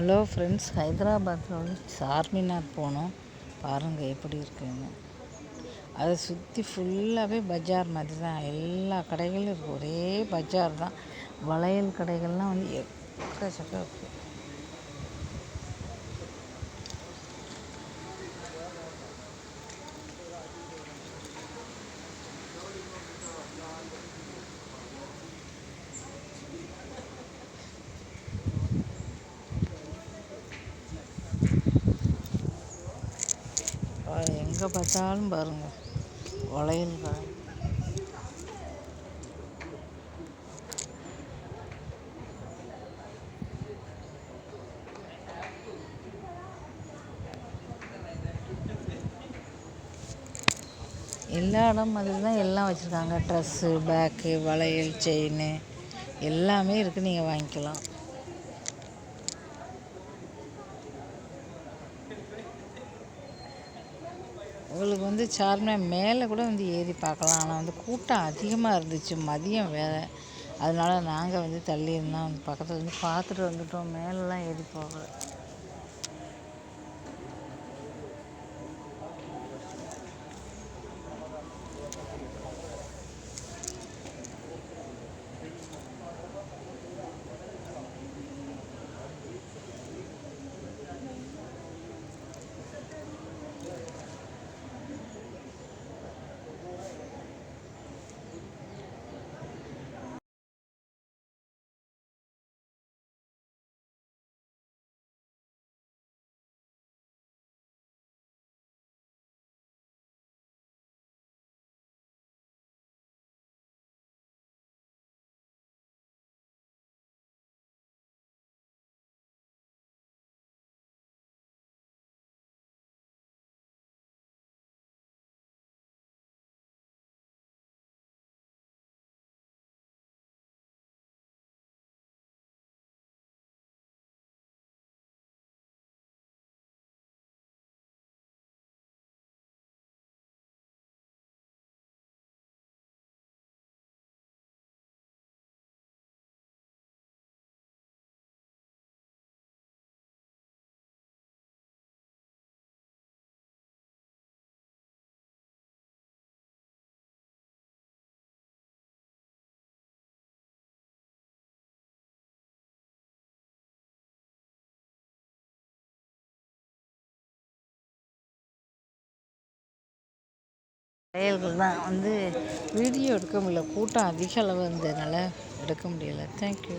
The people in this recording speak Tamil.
ஹலோ ஃப்ரெண்ட்ஸ் ஹைதராபாத்தில் உள்ள சார்மினார் போனோம். பாருங்கள் எப்படி இருக்குன்னு. அதை சுற்றி ஃபுல்லாகவே பஜார் மாதிரி தான் எல்லா கடைகளும் இருக்குது ஒரே பஜார் தான். வளையல் கடைகள்லாம் வந்து எக்கச்சக்கம் இருக்குது எங்கே பார்த்தாலும் பாருங்கள் வளையல் கடை எல்லா இடம் மாதிரி தான் எல்லாம் வச்சுருக்காங்க. ட்ரெஸ்ஸு பேக்கு வளையல் செயின் எல்லாமே இருக்குது நீங்கள் வாங்கிக்கலாம். உங்களுக்கு வந்து சார்மினார் மேலே கூட வந்து ஏறி பார்க்கலாம். ஆனால் வந்து கூட்டம் அதிகமாக இருந்துச்சு. மதியம் வேறு. அதனால நாங்கள் வந்து தள்ளி இருந்தோம். வந்து பக்கத்தில் வந்து பார்த்துட்டு வந்துட்டோம். மேலெலாம் ஏறி போகலை. செயல்கள் தான். வந்து வீடியோ எடுக்க முடியல. கூட்டம் அதிக அளவு இருந்ததுனால எடுக்க முடியலை. தேங்க்யூ